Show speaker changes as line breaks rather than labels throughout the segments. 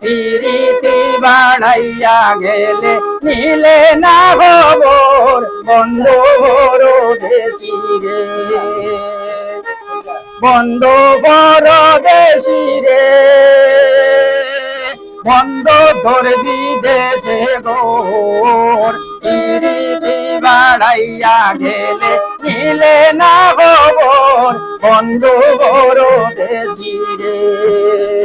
প্রীতি বাড়াইয়া গেলে নিলে না খবর বন্ধু দেশি রে। বন্ধু বড় দেশি রে। বন্ধ ধরবি দেশে গোর। বাড়াইয়া গেলে নিলে না খবর বন্ধু বড় রে।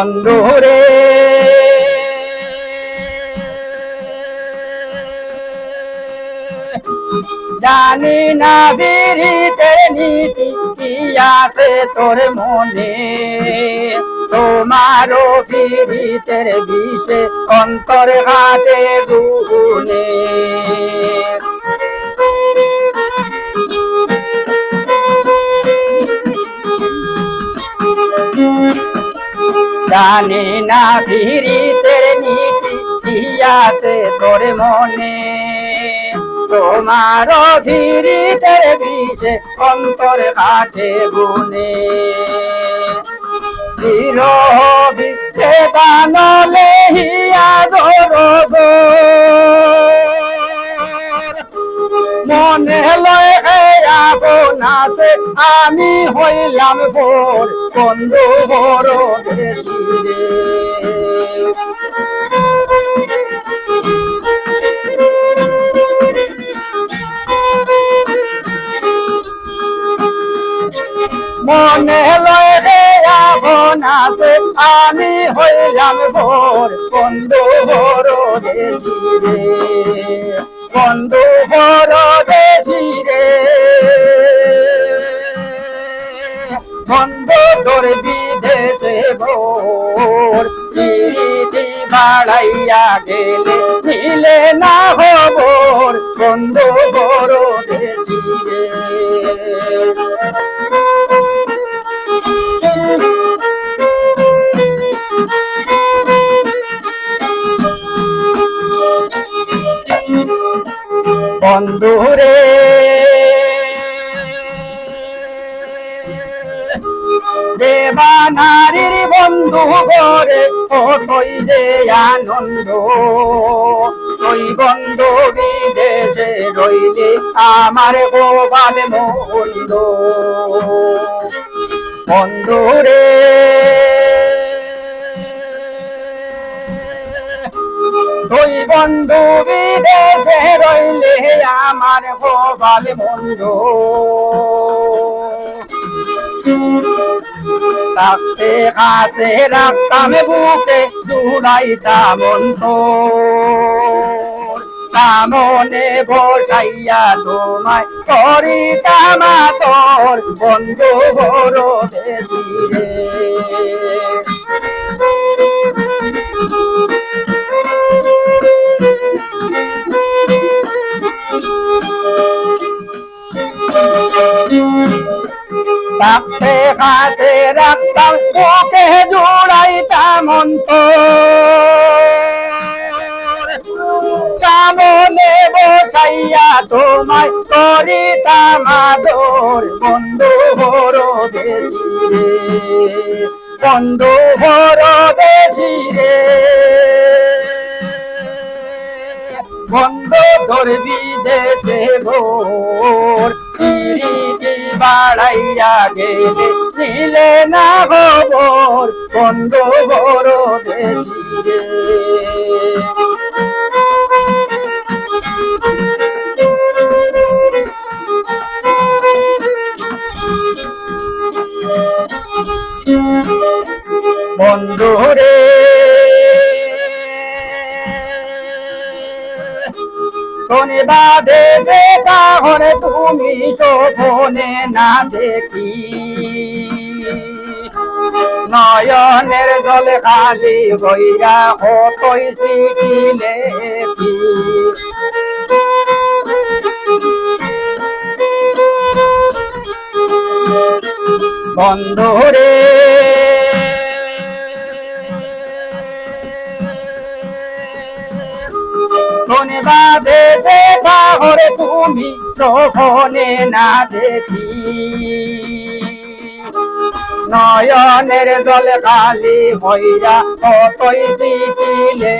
বন্ধুরে জানি না বিরিতে নীতি কি আছে তোর মনে। তোমারও বিরিতের বিষে অন্তর হাতে গুনে। জানি না ফিরিতের নীতি সিয়াতে তোর মনে? তোমার ফিরিতের বিষে অন্তর কাটে গুনে চিরবিচ্ছে বানলে হিয়া ধরব মনে আমি হইলাম ভোর। বন্ধু বড় মনে লয় রে আপনাতে আমি হইলাম ভোর। বন্ধু বড় বন্ধু বড় তোর বিদেশে ভোর। চিঠি বাড়াইয়া গেলে নিলে না হবর বন্ধু বড় দেবানারীর বন্ধু করে তৈ যে আনন্দ ওই বন্ধু বিদেশে রইলে আমার গোপাল মহিল। বন্ধুরে তুই বন্ধু বিদেশে রইলে আমার গোপাল বন্ধু তাকে কাছে রাখতাম বুকে জুড়াইতাম সামনে বসাইয়া তোমায় করিতাম তোর বন্ধু বড় দেশি কাছে রাখতাম, ওকে জোড়াইতাম সামনে বসাইয়া তোমায় করিতাম আদর, বন্ধু বড় রে বন্ধু বড় বেশি রে বন্ধ ধরবি দেশে ভোর বাড়াইয়া গেলে দিলে না খবর বন্ধ বড় দেশি শোনে বাদে যে তাহলে তুমি শোভনে না দেখি। নয়নের জলে খালি হইয়া কতই শিখিলে বন্ধুরে শোনবা দেশে কাহরে তুমি শোভনে না দেখি। নয়নের জল খালি হইয়া কতই দিলে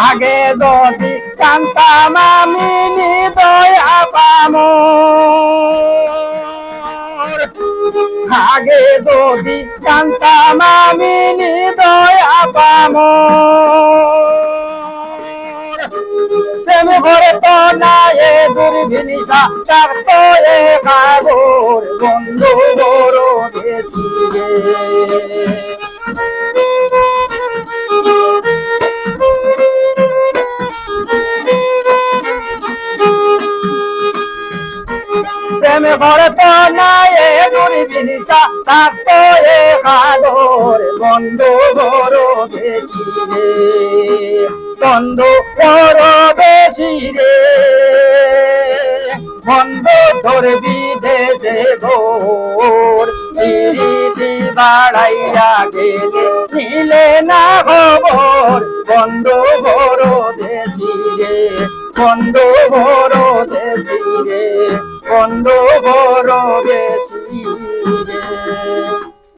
আগে যদি কান্তাম আমি দয়া পাম। আগে যদি জানতাম আমি দয়া পাম প্রেম তো না এ তার তো এ কাগর বন্ধু বড় প্রেম করে তো নাই এ দুর্বিনিশা তার তো এ কাগর বন্ধু বড় বেশি রে। বন্ধু বড় বেশি রে। বন্ধু ধরবি দেশে ঘোর পিরিতি বাড়াইয়া গেলে নিলে না খবর। বন্ধু বড় দেশি রে। বন্ধু বড়